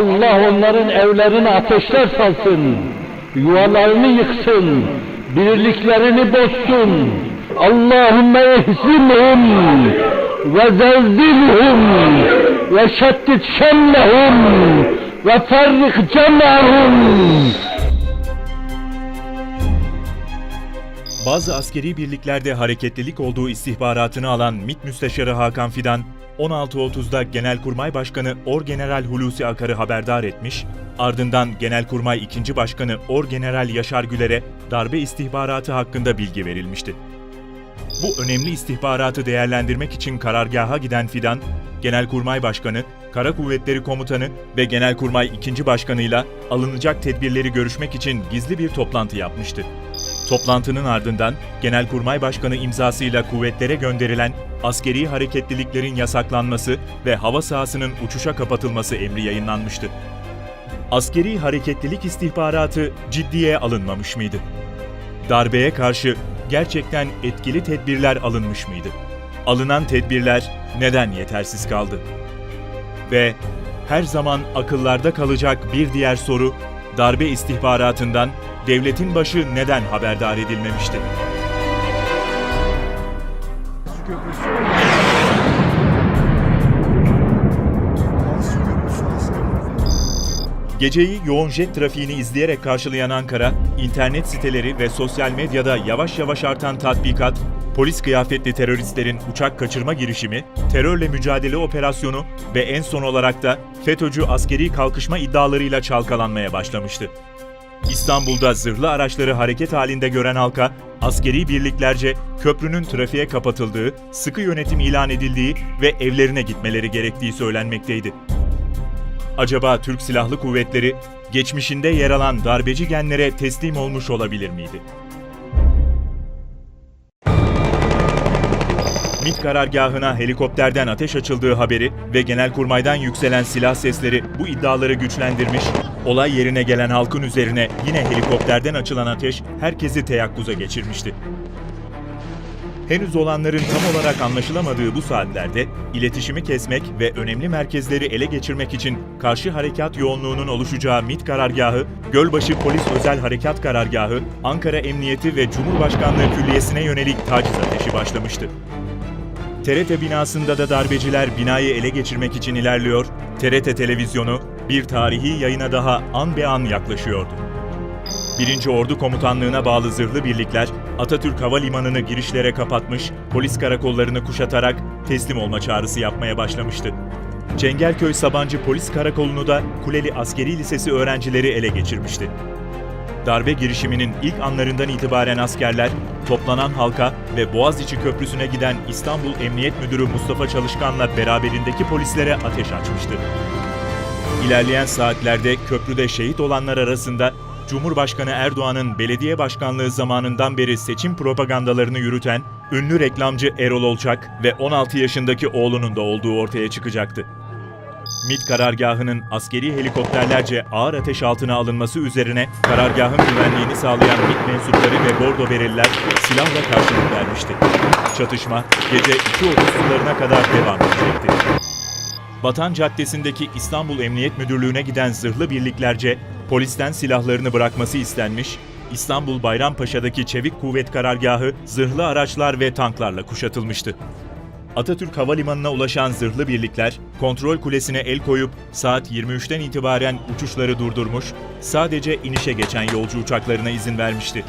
Allah onların evlerine ateşler salsın. Yuvalarını yıksın. Birliklerini bozsun. Allahümme ehzimhum ve zelzilhum ve şeddit şemlehum ve ferrik cem'ahum. Bazı askeri birliklerde hareketlilik olduğu istihbaratını alan MİT Müsteşarı Hakan Fidan, 16.30'da Genelkurmay Başkanı Orgeneral Hulusi Akar'ı haberdar etmiş, ardından Genelkurmay 2. Başkanı Orgeneral Yaşar Güler'e darbe istihbaratı hakkında bilgi verilmişti. Bu önemli istihbaratı değerlendirmek için karargaha giden Fidan, Genelkurmay Başkanı, Kara Kuvvetleri Komutanı ve Genelkurmay 2. Başkanıyla alınacak tedbirleri görüşmek için gizli bir toplantı yapmıştı. Toplantının ardından Genelkurmay Başkanı imzasıyla kuvvetlere gönderilen askeri hareketliliklerin yasaklanması ve hava sahasının uçuşa kapatılması emri yayınlanmıştı. Askeri hareketlilik istihbaratı ciddiye alınmamış mıydı? Darbeye karşı gerçekten etkili tedbirler alınmış mıydı? Alınan tedbirler neden yetersiz kaldı? Ve her zaman akıllarda kalacak bir diğer soru, darbe istihbaratından devletin başı neden haberdar edilmemişti? Geceyi yoğun jet trafiğini izleyerek karşılayan Ankara, internet siteleri ve sosyal medyada yavaş yavaş artan tatbikat, polis kıyafetli teröristlerin uçak kaçırma girişimi, terörle mücadele operasyonu ve en son olarak da FETÖ'cü askeri kalkışma iddialarıyla çalkalanmaya başlamıştı. İstanbul'da zırhlı araçları hareket halinde gören halka, askeri birliklerce köprünün trafiğe kapatıldığı, sıkı yönetim ilan edildiği ve evlerine gitmeleri gerektiği söylenmekteydi. Acaba Türk Silahlı Kuvvetleri geçmişinde yer alan darbeci genlere teslim olmuş olabilir miydi? MİT karargahına helikopterden ateş açıldığı haberi ve Genelkurmay'dan yükselen silah sesleri bu iddiaları güçlendirmiş, olay yerine gelen halkın üzerine yine helikopterden açılan ateş herkesi teyakkuza geçirmişti. Henüz olanların tam olarak anlaşılamadığı bu saatlerde iletişimi kesmek ve önemli merkezleri ele geçirmek için karşı harekat yoğunluğunun oluşacağı MİT karargahı, Gölbaşı Polis Özel Harekat Karargahı, Ankara Emniyeti ve Cumhurbaşkanlığı Külliyesi'ne yönelik taciz ateşi başlamıştı. TRT binasında da darbeciler binayı ele geçirmek için ilerliyor, TRT televizyonu bir tarihi yayına daha an be an yaklaşıyordu. 1. Ordu Komutanlığı'na bağlı zırhlı birlikler Atatürk Havalimanı'nı girişlere kapatmış, polis karakollarını kuşatarak teslim olma çağrısı yapmaya başlamıştı. Cengelköy Sabancı Polis Karakolu'nu da Kuleli Askeri Lisesi öğrencileri ele geçirmişti. Darbe girişiminin ilk anlarından itibaren askerler, toplanan halka ve Boğaziçi Köprüsü'ne giden İstanbul Emniyet Müdürü Mustafa Çalışkan'la beraberindeki polislere ateş açmıştı. İlerleyen saatlerde köprüde şehit olanlar arasında Cumhurbaşkanı Erdoğan'ın belediye başkanlığı zamanından beri seçim propagandalarını yürüten ünlü reklamcı Erol Olçak ve 16 yaşındaki oğlunun da olduğu ortaya çıkacaktı. MİT karargahının askeri helikopterlerce ağır ateş altına alınması üzerine karargahın güvenliğini sağlayan MİT mensupları ve bordo bereliler silahla karşılık vermişti. Çatışma gece 2.30 sularına kadar devam edecekti. Vatan Caddesi'ndeki İstanbul Emniyet Müdürlüğü'ne giden zırhlı birliklerce polisten silahlarını bırakması istenmiş, İstanbul Bayrampaşa'daki Çevik Kuvvet Karargahı zırhlı araçlar ve tanklarla kuşatılmıştı. Atatürk Havalimanı'na ulaşan zırhlı birlikler, kontrol kulesine el koyup saat 23'ten itibaren uçuşları durdurmuş, sadece inişe geçen yolcu uçaklarına izin vermişti.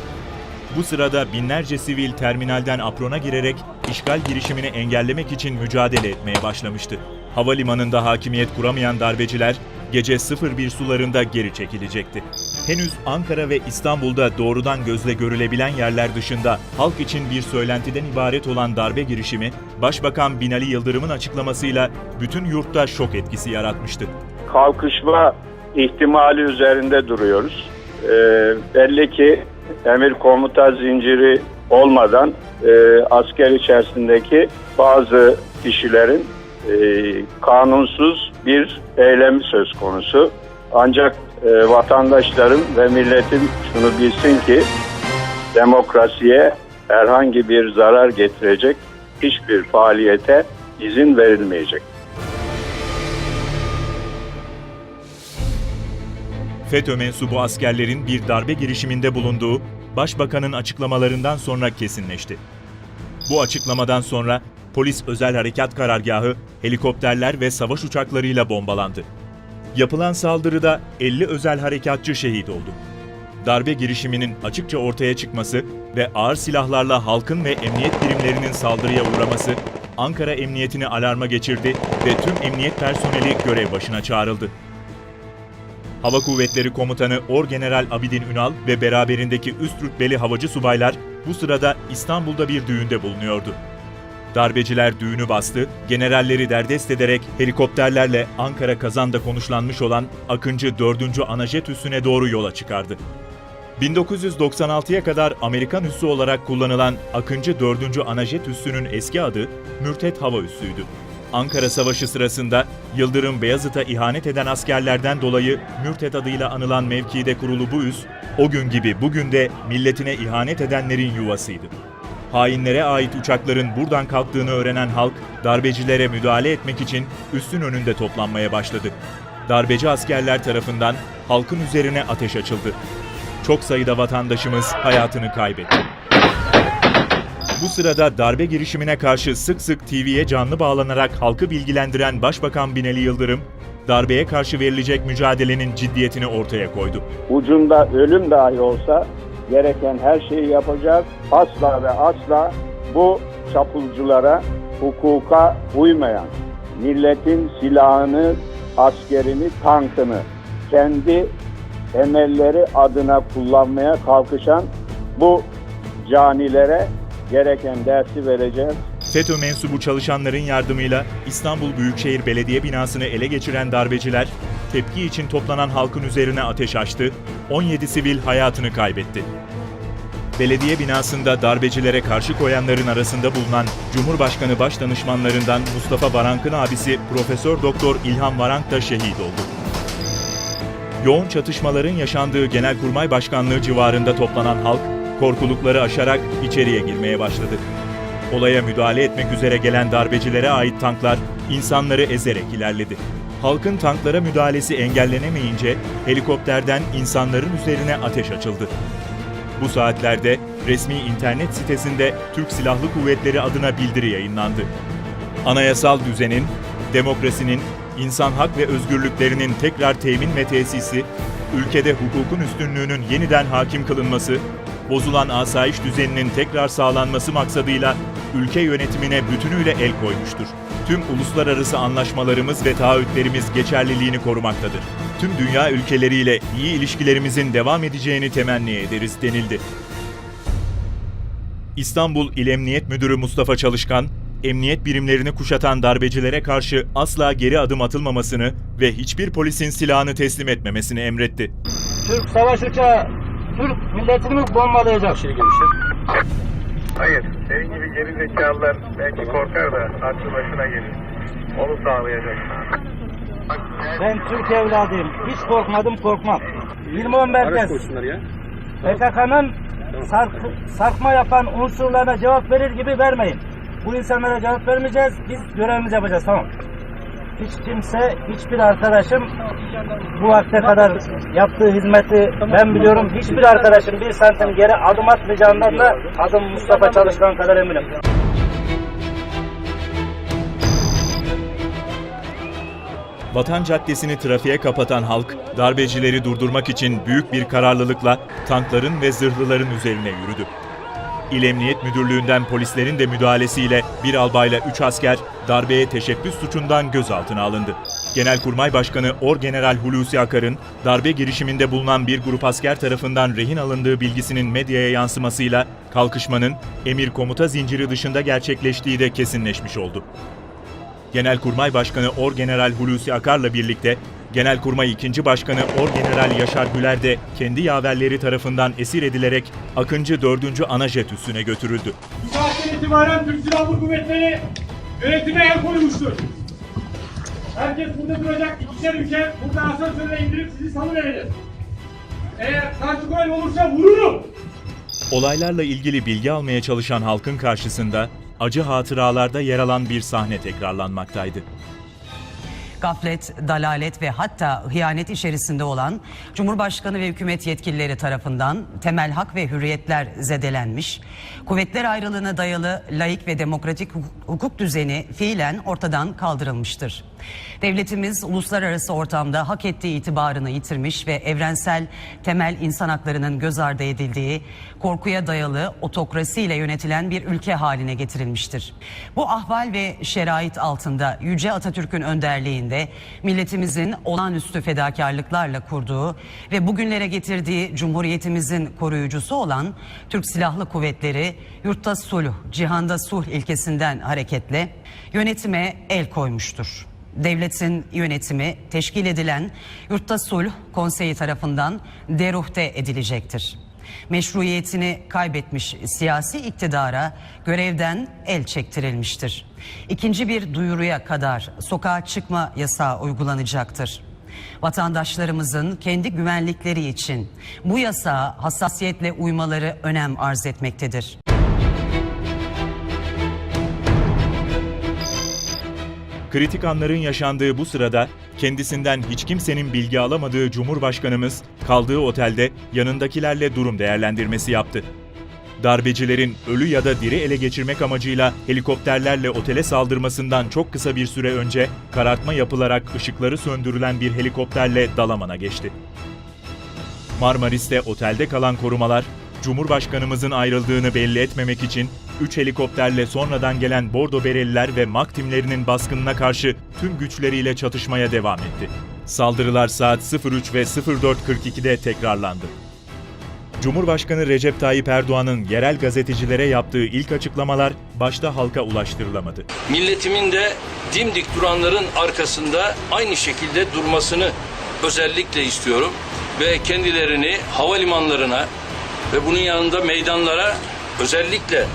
Bu sırada binlerce sivil terminalden aprona girerek işgal girişimini engellemek için mücadele etmeye başlamıştı. Havalimanında hakimiyet kuramayan darbeciler gece 01 sularında geri çekilecekti. Henüz Ankara ve İstanbul'da doğrudan gözle görülebilen yerler dışında halk için bir söylentiden ibaret olan darbe girişimi, Başbakan Binali Yıldırım'ın açıklamasıyla bütün yurtta şok etkisi yaratmıştı. kalkışma ihtimali üzerinde duruyoruz. Ee, belli ki emir komuta zinciri olmadan e, asker içerisindeki bazı kişilerin e, kanunsuz bir eylemi söz konusu. Ancak e, vatandaşların ve milletin şunu bilsin ki demokrasiye herhangi bir zarar getirecek hiçbir faaliyete izin verilmeyecek. FETÖ mensubu askerlerin bir darbe girişiminde bulunduğu Başbakanın açıklamalarından sonra kesinleşti. Bu açıklamadan sonra polis özel harekat karargahı helikopterler ve savaş uçaklarıyla bombalandı. Yapılan saldırıda 50 özel harekatçı şehit oldu. Darbe girişiminin açıkça ortaya çıkması ve ağır silahlarla halkın ve emniyet birimlerinin saldırıya uğraması Ankara Emniyetini alarma geçirdi ve tüm emniyet personeli görev başına çağrıldı. Hava Kuvvetleri Komutanı Orgeneral Abidin Ünal ve beraberindeki üst rütbeli havacı subaylar bu sırada İstanbul'da bir düğünde bulunuyordu. Darbeciler düğünü bastı, generalleri derdest ederek helikopterlerle Ankara Kazan'da konuşlanmış olan Akıncı 4. Anajet üssüne doğru yola çıkardı. 1996'ya kadar Amerikan üssü olarak kullanılan Akıncı 4. Anajet üssünün eski adı Mürtet Hava Üssü'ydü. Ankara Savaşı sırasında Yıldırım Beyazıt'a ihanet eden askerlerden dolayı Mürtet adıyla anılan mevkide kurulu bu üs, o gün gibi bugün de milletine ihanet edenlerin yuvasıydı. Hainlere ait uçakların buradan kalktığını öğrenen halk, darbecilere müdahale etmek için üssün önünde toplanmaya başladı. Darbeci askerler tarafından halkın üzerine ateş açıldı. Çok sayıda vatandaşımız hayatını kaybetti. Bu sırada darbe girişimine karşı sık sık TV'ye canlı bağlanarak halkı bilgilendiren Başbakan Binali Yıldırım, darbeye karşı verilecek mücadelenin ciddiyetini ortaya koydu. Ucunda ölüm dahi olsa gereken her şeyi yapacağız. Asla ve asla bu çapulculara, hukuka uymayan, milletin silahını, askerini, tankını kendi emelleri adına kullanmaya kalkışan bu canilere gereken dersi vereceğiz. FETÖ mensubu çalışanların yardımıyla İstanbul Büyükşehir Belediye binasını ele geçiren darbeciler, tepki için toplanan halkın üzerine ateş açtı, 17 sivil hayatını kaybetti. Belediye binasında darbecilere karşı koyanların arasında bulunan Cumhurbaşkanı Başdanışmanlarından Mustafa Varank'ın abisi Profesör Doktor İlhan Varank da şehit oldu. Yoğun çatışmaların yaşandığı Genelkurmay Başkanlığı civarında toplanan halk, korkulukları aşarak içeriye girmeye başladı. Olaya müdahale etmek üzere gelen darbecilere ait tanklar insanları ezerek ilerledi. Halkın tanklara müdahalesi engellenemeyince helikopterden insanların üzerine ateş açıldı. Bu saatlerde resmi internet sitesinde Türk Silahlı Kuvvetleri adına bildiri yayınlandı. Anayasal düzenin, demokrasinin, insan hak ve özgürlüklerinin tekrar temin ve tesisi, ülkede hukukun üstünlüğünün yeniden hakim kılınması, bozulan asayiş düzeninin tekrar sağlanması maksadıyla ülke yönetimine bütünüyle el koymuştur. Tüm uluslararası anlaşmalarımız ve taahhütlerimiz geçerliliğini korumaktadır. Tüm dünya ülkeleriyle iyi ilişkilerimizin devam edeceğini temenni ederiz denildi. İstanbul İl Emniyet Müdürü Mustafa Çalışkan, emniyet birimlerini kuşatan darbecilere karşı asla geri adım atılmamasını ve hiçbir polisin silahını teslim etmemesini emretti. Türk savaş uçağı Türk milletini mi bombalayacak? Hayır, senin gibi geri zekalılar belki korkar da aklı başına gelir. Onu sağlayacaksın. Ben Türk evladıyım. Hiç korkmadım korkmam. 20 merkez PKK'nın sark, sarkma yapan unsurlarına cevap verir gibi vermeyin. Bu insanlara cevap vermeyeceğiz. Biz görevimizi yapacağız tamam. Hiç kimse, hiçbir arkadaşım bu vakte kadar yaptığı hizmeti ben biliyorum. Hiçbir arkadaşım bir santim geri adım atmayacağından da adım Mustafa Çalışkan kadar eminim. Vatan Caddesi'ni trafiğe kapatan halk, darbecileri durdurmak için büyük bir kararlılıkla tankların ve zırhlıların üzerine yürüdü. İl Emniyet Müdürlüğü'nden polislerin de müdahalesiyle bir albayla 3 asker darbeye teşebbüs suçundan gözaltına alındı. Genelkurmay Başkanı Orgeneral Hulusi Akar'ın darbe girişiminde bulunan bir grup asker tarafından rehin alındığı bilgisinin medyaya yansımasıyla kalkışmanın emir komuta zinciri dışında gerçekleştiği de kesinleşmiş oldu. Genelkurmay Başkanı Orgeneral Hulusi Akar'la birlikte Genelkurmay 2. Başkanı Orgeneral Yaşar Güler de kendi yaverleri tarafından esir edilerek Akıncı 4. Anajet üssüne götürüldü. Bu saatten itibaren Türk Silahlı Kuvvetleri yönetime el koymuştur. Herkes burada duracak. İkişer ülke burada asansörle indirip sizi salıverecek. Eğer karşı koyan olursa vururum. Olaylarla ilgili bilgi almaya çalışan halkın karşısında acı hatıralarda yer alan bir sahne tekrarlanmaktaydı. Gaflet, dalalet ve hatta hıyanet içerisinde olan Cumhurbaşkanı ve hükümet yetkilileri tarafından temel hak ve hürriyetler zedelenmiş, kuvvetler ayrılığına dayalı laik ve demokratik hukuk- düzeni fiilen ortadan kaldırılmıştır. Devletimiz uluslararası ortamda hak ettiği itibarını yitirmiş ve evrensel temel insan haklarının göz ardı edildiği, korkuya dayalı otokrasiyle yönetilen bir ülke haline getirilmiştir. Bu ahval ve şerait altında Yüce Atatürk'ün önderliğinde milletimizin olağanüstü fedakarlıklarla kurduğu ve bugünlere getirdiği Cumhuriyetimizin koruyucusu olan Türk Silahlı Kuvvetleri yurtta sulh, cihanda sulh ilkesinden hareketle yönetime el koymuştur. Devletin yönetimi teşkil edilen Yurtta Sulh Konseyi tarafından deruhte edilecektir. Meşruiyetini kaybetmiş siyasi iktidara görevden el çektirilmiştir. İkinci bir duyuruya kadar sokağa çıkma yasağı uygulanacaktır. Vatandaşlarımızın kendi güvenlikleri için bu yasağa hassasiyetle uymaları önem arz etmektedir. Kritik anların yaşandığı bu sırada kendisinden hiç kimsenin bilgi alamadığı Cumhurbaşkanımız kaldığı otelde yanındakilerle durum değerlendirmesi yaptı. Darbecilerin ölü ya da diri ele geçirmek amacıyla helikopterlerle otele saldırmasından çok kısa bir süre önce karartma yapılarak ışıkları söndürülen bir helikopterle Dalaman'a geçti. Marmaris'te otelde kalan korumalar, Cumhurbaşkanımızın ayrıldığını belli etmemek için 3 helikopterle sonradan gelen Bordo Bereliler ve MAK timlerinin baskınına karşı tüm güçleriyle çatışmaya devam etti. Saldırılar saat 03 ve 04.42'de tekrarlandı. Cumhurbaşkanı Recep Tayyip Erdoğan'ın yerel gazetecilere yaptığı ilk açıklamalar başta halka ulaştırılamadı. milletimin de dimdik duranların arkasında aynı şekilde durmasını özellikle istiyorum ve kendilerini havalimanlarına ve bunun yanında meydanlara özellikle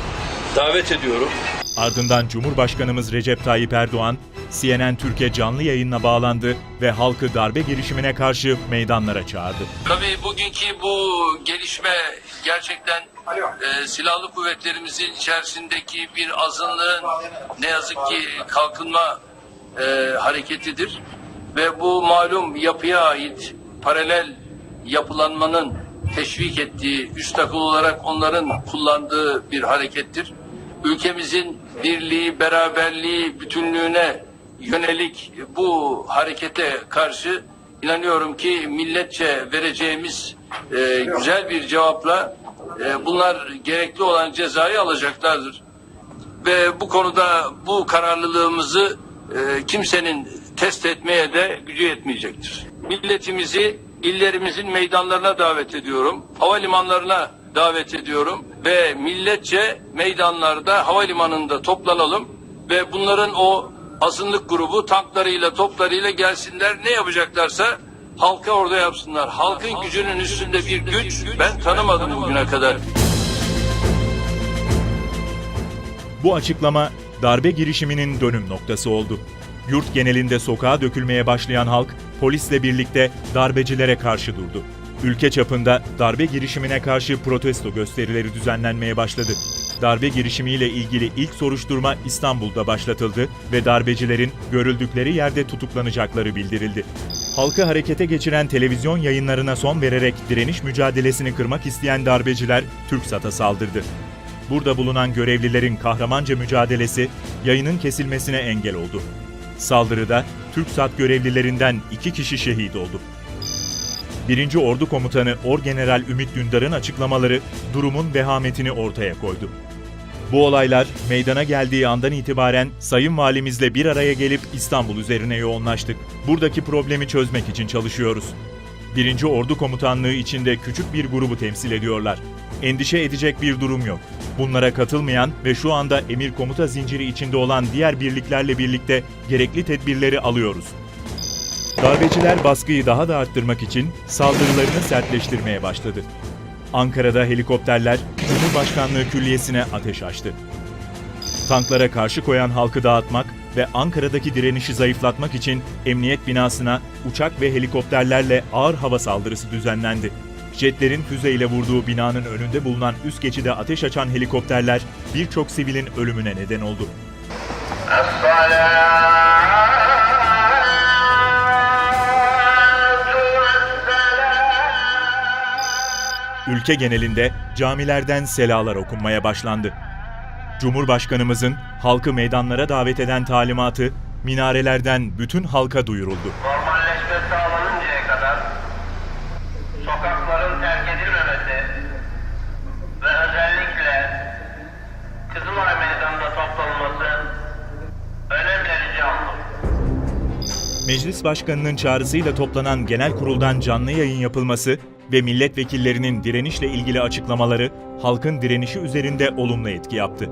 davet ediyorum. Ardından Cumhurbaşkanımız Recep Tayyip Erdoğan, CNN Türkiye canlı yayınla bağlandı ve halkı darbe girişimine karşı meydanlara çağırdı. Tabii bugünkü bu gelişme gerçekten e, silahlı kuvvetlerimizin içerisindeki bir azınlığın ne yazık ki kalkınma e, hareketidir. Ve bu malum yapıya ait paralel yapılanmanın teşvik ettiği, üst akıl olarak onların kullandığı bir harekettir. Ülkemizin birliği, beraberliği, bütünlüğüne yönelik bu harekete karşı inanıyorum ki milletçe vereceğimiz e, güzel bir cevapla e, bunlar gerekli olan cezayı alacaklardır. Ve bu konuda bu kararlılığımızı e, kimsenin test etmeye de gücü yetmeyecektir. Milletimizi illerimizin meydanlarına davet ediyorum. Havalimanlarına davet ediyorum ve milletçe meydanlarda havalimanında toplanalım ve bunların o azınlık grubu tanklarıyla toplarıyla gelsinler ne yapacaklarsa halka orada yapsınlar. Halkın gücünün üstünde bir güç ben tanımadım bugüne kadar. Bu açıklama darbe girişiminin dönüm noktası oldu. Yurt genelinde sokağa dökülmeye başlayan halk polisle birlikte darbecilere karşı durdu. Ülke çapında darbe girişimine karşı protesto gösterileri düzenlenmeye başladı. Darbe girişimiyle ilgili ilk soruşturma İstanbul'da başlatıldı ve darbecilerin görüldükleri yerde tutuklanacakları bildirildi. Halkı harekete geçiren televizyon yayınlarına son vererek direniş mücadelesini kırmak isteyen darbeciler TürkSat'a saldırdı. Burada bulunan görevlilerin kahramanca mücadelesi yayının kesilmesine engel oldu. Saldırıda TürkSat görevlilerinden iki kişi şehit oldu. 1. Ordu Komutanı Orgeneral Ümit Dündar'ın açıklamaları durumun vehametini ortaya koydu. Bu olaylar meydana geldiği andan itibaren Sayın Valimizle bir araya gelip İstanbul üzerine yoğunlaştık. Buradaki problemi çözmek için çalışıyoruz. 1. Ordu Komutanlığı içinde küçük bir grubu temsil ediyorlar. Endişe edecek bir durum yok. Bunlara katılmayan ve şu anda emir komuta zinciri içinde olan diğer birliklerle birlikte gerekli tedbirleri alıyoruz. Darbeciler baskıyı daha da arttırmak için saldırılarını sertleştirmeye başladı. Ankara'da helikopterler Cumhurbaşkanlığı Külliyesi'ne ateş açtı. Tanklara karşı koyan halkı dağıtmak ve Ankara'daki direnişi zayıflatmak için emniyet binasına uçak ve helikopterlerle ağır hava saldırısı düzenlendi. Jetlerin füzeyle vurduğu binanın önünde bulunan üst geçide ateş açan helikopterler birçok sivilin ölümüne neden oldu. As-salam. Ülke genelinde camilerden selalar okunmaya başlandı. Cumhurbaşkanımızın halkı meydanlara davet eden talimatı minarelerden bütün halka duyuruldu. Normalleşme Meclis Başkanı'nın çağrısıyla toplanan genel kuruldan canlı yayın yapılması ve milletvekillerinin direnişle ilgili açıklamaları halkın direnişi üzerinde olumlu etki yaptı.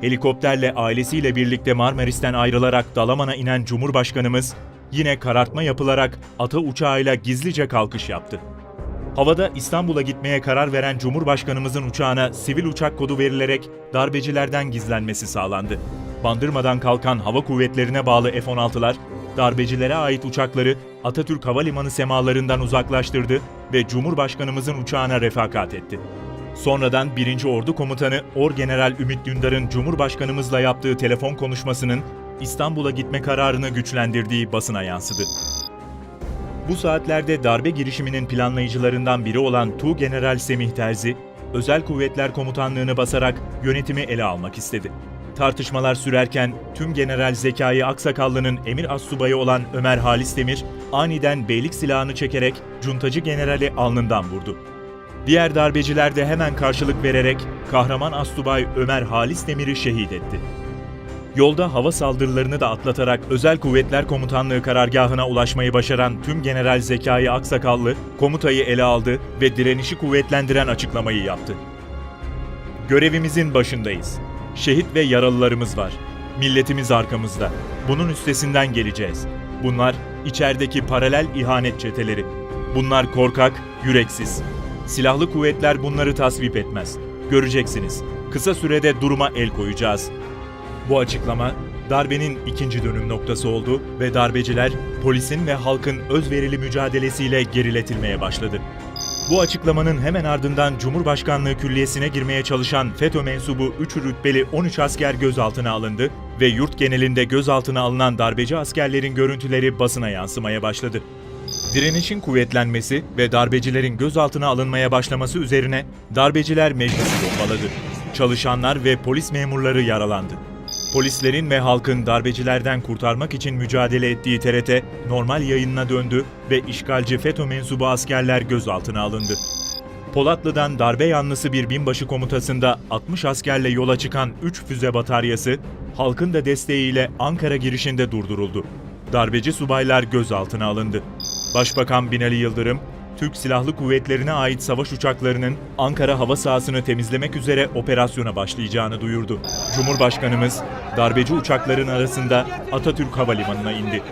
Helikopterle ailesiyle birlikte Marmaris'ten ayrılarak Dalaman'a inen Cumhurbaşkanımız yine karartma yapılarak ata uçağıyla gizlice kalkış yaptı. Havada İstanbul'a gitmeye karar veren Cumhurbaşkanımızın uçağına sivil uçak kodu verilerek darbecilerden gizlenmesi sağlandı. Bandırmadan kalkan hava kuvvetlerine bağlı F-16'lar, darbecilere ait uçakları Atatürk Havalimanı semalarından uzaklaştırdı ve Cumhurbaşkanımızın uçağına refakat etti. Sonradan 1. Ordu Komutanı Orgeneral Ümit Dündar'ın Cumhurbaşkanımızla yaptığı telefon konuşmasının İstanbul'a gitme kararını güçlendirdiği basına yansıdı. Bu saatlerde darbe girişiminin planlayıcılarından biri olan Tu General Semih Terzi, Özel Kuvvetler Komutanlığını basarak yönetimi ele almak istedi. Tartışmalar sürerken tüm General Zekai Aksakallı'nın emir astsubayı olan Ömer Halis Demir aniden beylik silahını çekerek cuntacı generali alnından vurdu. Diğer darbeciler de hemen karşılık vererek kahraman astubay Ömer Halis Demir'i şehit etti. Yolda hava saldırılarını da atlatarak Özel Kuvvetler Komutanlığı karargahına ulaşmayı başaran tüm General Zekai Aksakallı komutayı ele aldı ve direnişi kuvvetlendiren açıklamayı yaptı. Görevimizin başındayız. Şehit ve yaralılarımız var. Milletimiz arkamızda. Bunun üstesinden geleceğiz. Bunlar içerideki paralel ihanet çeteleri. Bunlar korkak, yüreksiz. Silahlı kuvvetler bunları tasvip etmez. Göreceksiniz. Kısa sürede duruma el koyacağız. Bu açıklama darbenin ikinci dönüm noktası oldu ve darbeciler polisin ve halkın özverili mücadelesiyle geriletilmeye başladı. Bu açıklamanın hemen ardından Cumhurbaşkanlığı Külliyesi'ne girmeye çalışan FETÖ mensubu 3 rütbeli 13 asker gözaltına alındı ve yurt genelinde gözaltına alınan darbeci askerlerin görüntüleri basına yansımaya başladı. Direnişin kuvvetlenmesi ve darbecilerin gözaltına alınmaya başlaması üzerine darbeciler meclisi bombaladı. Çalışanlar ve polis memurları yaralandı. Polislerin ve halkın darbecilerden kurtarmak için mücadele ettiği TRT normal yayınına döndü ve işgalci FETÖ mensubu askerler gözaltına alındı. Polatlı'dan darbe yanlısı bir binbaşı komutasında 60 askerle yola çıkan 3 füze bataryası halkın da desteğiyle Ankara girişinde durduruldu. Darbeci subaylar gözaltına alındı. Başbakan Binali Yıldırım, Türk Silahlı Kuvvetlerine ait savaş uçaklarının Ankara hava sahasını temizlemek üzere operasyona başlayacağını duyurdu. Cumhurbaşkanımız darbeci uçakların arasında Atatürk Havalimanı'na indi.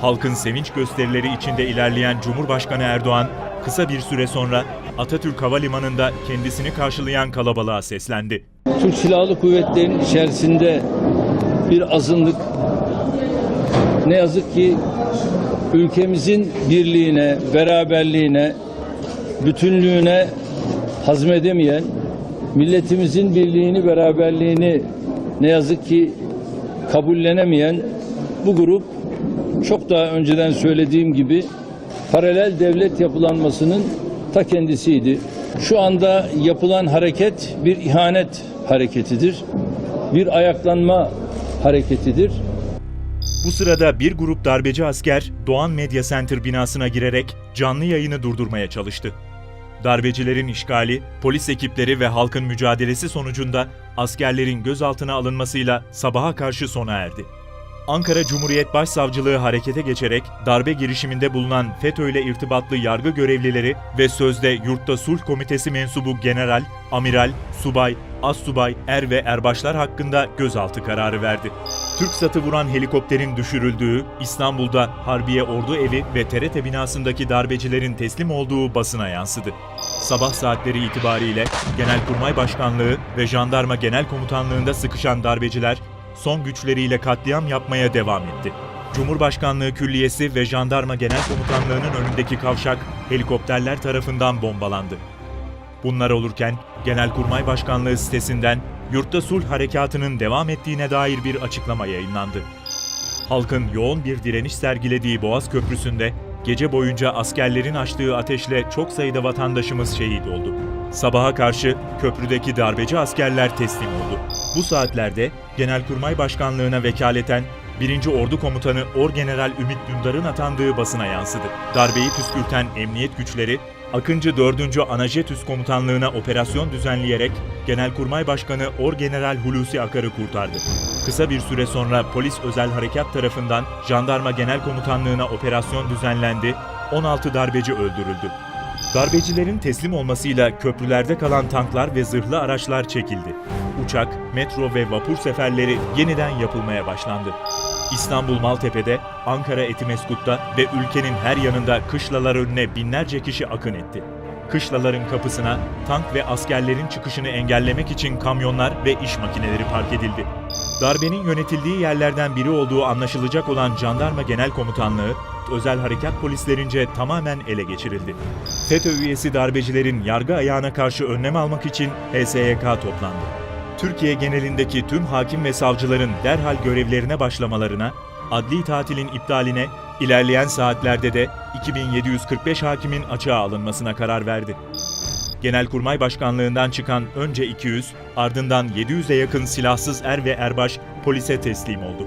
Halkın sevinç gösterileri içinde ilerleyen Cumhurbaşkanı Erdoğan kısa bir süre sonra Atatürk Havalimanı'nda kendisini karşılayan kalabalığa seslendi. Türk Silahlı Kuvvetleri'nin içerisinde bir azınlık ne yazık ki ülkemizin birliğine, beraberliğine, bütünlüğüne hazmedemeyen, milletimizin birliğini, beraberliğini ne yazık ki kabullenemeyen bu grup çok daha önceden söylediğim gibi paralel devlet yapılanmasının ta kendisiydi. Şu anda yapılan hareket bir ihanet hareketidir. Bir ayaklanma hareketidir. Bu sırada bir grup darbeci asker Doğan Media Center binasına girerek canlı yayını durdurmaya çalıştı. Darbecilerin işgali, polis ekipleri ve halkın mücadelesi sonucunda askerlerin gözaltına alınmasıyla sabaha karşı sona erdi. Ankara Cumhuriyet Başsavcılığı harekete geçerek darbe girişiminde bulunan FETÖ ile irtibatlı yargı görevlileri ve sözde Yurtta Sulh Komitesi mensubu general, amiral, subay, assubay, er ve erbaşlar hakkında gözaltı kararı verdi. Türk satı vuran helikopterin düşürüldüğü, İstanbul'da Harbiye Ordu Evi ve TRT binasındaki darbecilerin teslim olduğu basına yansıdı. Sabah saatleri itibariyle Genelkurmay Başkanlığı ve Jandarma Genel Komutanlığında sıkışan darbeciler son güçleriyle katliam yapmaya devam etti. Cumhurbaşkanlığı Külliyesi ve Jandarma Genel Komutanlığı'nın önündeki kavşak helikopterler tarafından bombalandı. Bunlar olurken Genelkurmay Başkanlığı sitesinden Yurtta Sulh Harekatı'nın devam ettiğine dair bir açıklama yayınlandı. Halkın yoğun bir direniş sergilediği Boğaz Köprüsü'nde gece boyunca askerlerin açtığı ateşle çok sayıda vatandaşımız şehit oldu. Sabaha karşı köprüdeki darbeci askerler teslim oldu. Bu saatlerde Genelkurmay Başkanlığına vekaleten 1. Ordu Komutanı Orgeneral Ümit Dündar'ın atandığı basına yansıdı. Darbeyi püskürten emniyet güçleri Akıncı 4. Anajet Üst Komutanlığına operasyon düzenleyerek Genelkurmay Başkanı Orgeneral Hulusi Akar'ı kurtardı. Kısa bir süre sonra polis özel harekat tarafından Jandarma Genel Komutanlığına operasyon düzenlendi, 16 darbeci öldürüldü. Darbecilerin teslim olmasıyla köprülerde kalan tanklar ve zırhlı araçlar çekildi. Uçak, metro ve vapur seferleri yeniden yapılmaya başlandı. İstanbul Maltepe'de, Ankara Etimeskut'ta ve ülkenin her yanında kışlalar önüne binlerce kişi akın etti. Kışlaların kapısına tank ve askerlerin çıkışını engellemek için kamyonlar ve iş makineleri park edildi. Darbenin yönetildiği yerlerden biri olduğu anlaşılacak olan Jandarma Genel Komutanlığı, özel harekat polislerince tamamen ele geçirildi. FETÖ üyesi darbecilerin yargı ayağına karşı önlem almak için HSYK toplandı. Türkiye genelindeki tüm hakim ve savcıların derhal görevlerine başlamalarına, adli tatilin iptaline, ilerleyen saatlerde de 2745 hakimin açığa alınmasına karar verdi. Genelkurmay Başkanlığından çıkan önce 200, ardından 700'e yakın silahsız er ve erbaş polise teslim oldu.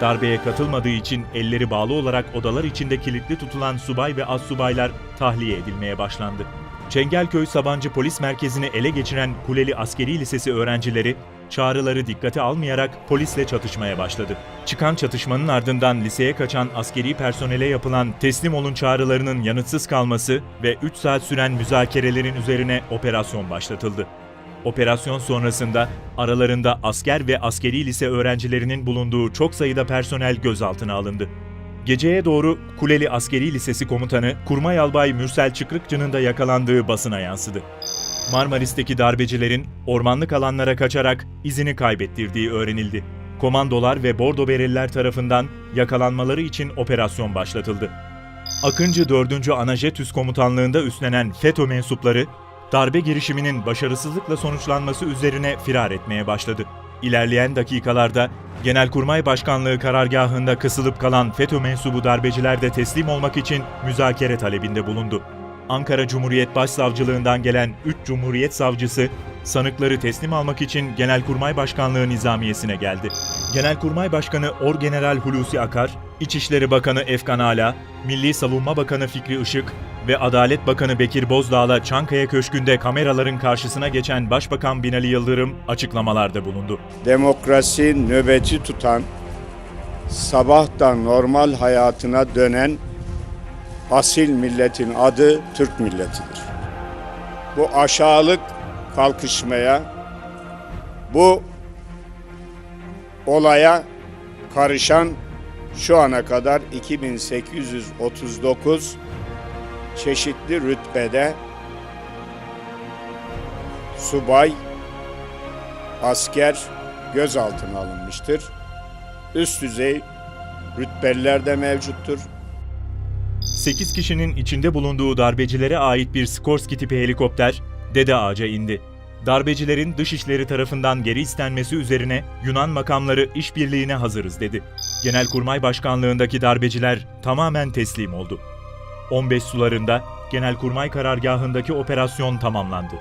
Darbeye katılmadığı için elleri bağlı olarak odalar içinde kilitli tutulan subay ve astsubaylar tahliye edilmeye başlandı. Çengelköy Sabancı Polis Merkezi'ni ele geçiren Kuleli Askeri Lisesi öğrencileri çağrıları dikkate almayarak polisle çatışmaya başladı. Çıkan çatışmanın ardından liseye kaçan askeri personele yapılan teslim olun çağrılarının yanıtsız kalması ve 3 saat süren müzakerelerin üzerine operasyon başlatıldı. Operasyon sonrasında aralarında asker ve askeri lise öğrencilerinin bulunduğu çok sayıda personel gözaltına alındı. Geceye doğru Kuleli Askeri Lisesi Komutanı Kurmay Albay Mürsel Çıkrıkçı'nın da yakalandığı basına yansıdı. Marmaris'teki darbecilerin ormanlık alanlara kaçarak izini kaybettirdiği öğrenildi. Komandolar ve Bordo Bereliler tarafından yakalanmaları için operasyon başlatıldı. Akıncı 4. Anajet Üst Komutanlığında üstlenen FETÖ mensupları, darbe girişiminin başarısızlıkla sonuçlanması üzerine firar etmeye başladı. İlerleyen dakikalarda Genelkurmay Başkanlığı karargahında kısılıp kalan FETÖ mensubu darbeciler de teslim olmak için müzakere talebinde bulundu. Ankara Cumhuriyet Başsavcılığından gelen 3 Cumhuriyet Savcısı sanıkları teslim almak için Genelkurmay Başkanlığı nizamiyesine geldi. Genelkurmay Başkanı Orgeneral Hulusi Akar, İçişleri Bakanı Efkan Ala, Milli Savunma Bakanı Fikri Işık ve Adalet Bakanı Bekir Bozdağ'la Çankaya Köşkü'nde kameraların karşısına geçen Başbakan Binali Yıldırım açıklamalarda bulundu. Demokrasi nöbeti tutan, sabahtan normal hayatına dönen asil milletin adı Türk milletidir. Bu aşağılık kalkışmaya, bu olaya karışan şu ana kadar 2839 çeşitli rütbede subay, asker gözaltına alınmıştır. Üst düzey rütbeliler de mevcuttur. 8 kişinin içinde bulunduğu darbecilere ait bir Skorsky tipi helikopter Dede Ağaç'a indi. Darbecilerin dışişleri tarafından geri istenmesi üzerine Yunan makamları işbirliğine hazırız dedi. Genelkurmay Başkanlığındaki darbeciler tamamen teslim oldu. 15 sularında Genelkurmay karargahındaki operasyon tamamlandı.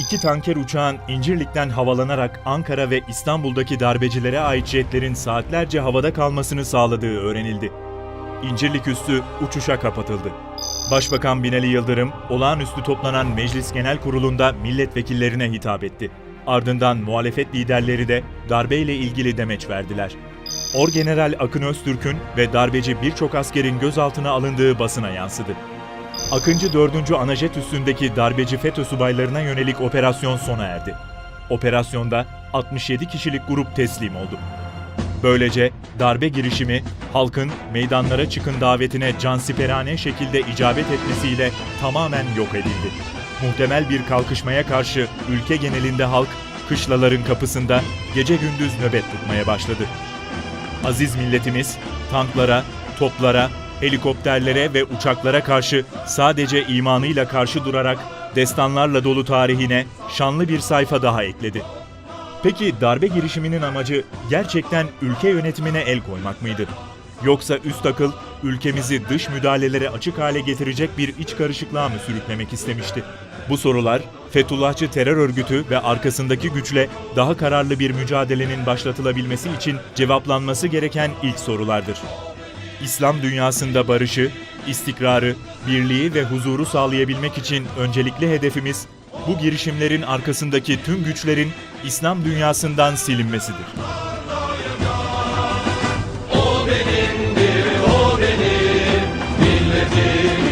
İki tanker uçağın İncirlik'ten havalanarak Ankara ve İstanbul'daki darbecilere ait jetlerin saatlerce havada kalmasını sağladığı öğrenildi. İncirlik üssü uçuşa kapatıldı. Başbakan Binali Yıldırım, olağanüstü toplanan Meclis Genel Kurulu'nda milletvekillerine hitap etti. Ardından muhalefet liderleri de darbeyle ilgili demeç verdiler. Orgeneral Akın Öztürk'ün ve darbeci birçok askerin gözaltına alındığı basına yansıdı. Akıncı 4. Anajet üstündeki darbeci FETÖ subaylarına yönelik operasyon sona erdi. Operasyonda 67 kişilik grup teslim oldu. Böylece darbe girişimi halkın meydanlara çıkın davetine cansiperane şekilde icabet etmesiyle tamamen yok edildi. Muhtemel bir kalkışmaya karşı ülke genelinde halk kışlaların kapısında gece gündüz nöbet tutmaya başladı. Aziz milletimiz tanklara, toplara, helikopterlere ve uçaklara karşı sadece imanıyla karşı durarak destanlarla dolu tarihine şanlı bir sayfa daha ekledi. Peki darbe girişiminin amacı gerçekten ülke yönetimine el koymak mıydı? Yoksa üst akıl ülkemizi dış müdahalelere açık hale getirecek bir iç karışıklığa mı sürüklemek istemişti? Bu sorular Fethullahçı terör örgütü ve arkasındaki güçle daha kararlı bir mücadelenin başlatılabilmesi için cevaplanması gereken ilk sorulardır. İslam dünyasında barışı, istikrarı, birliği ve huzuru sağlayabilmek için öncelikli hedefimiz bu girişimlerin arkasındaki tüm güçlerin İslam dünyasından silinmesidir. milletimin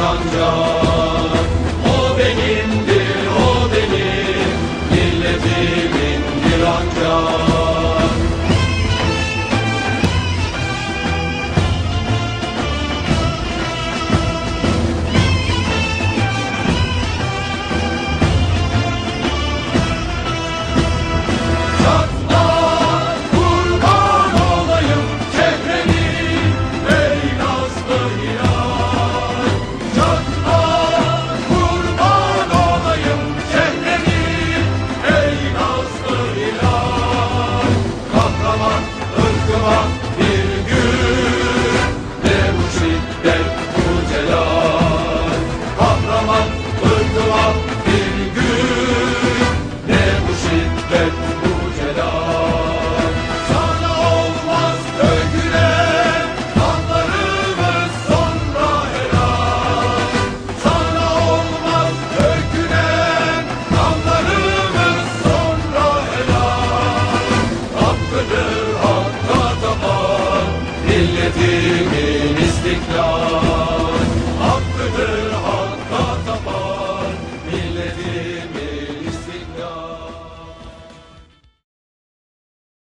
istiklal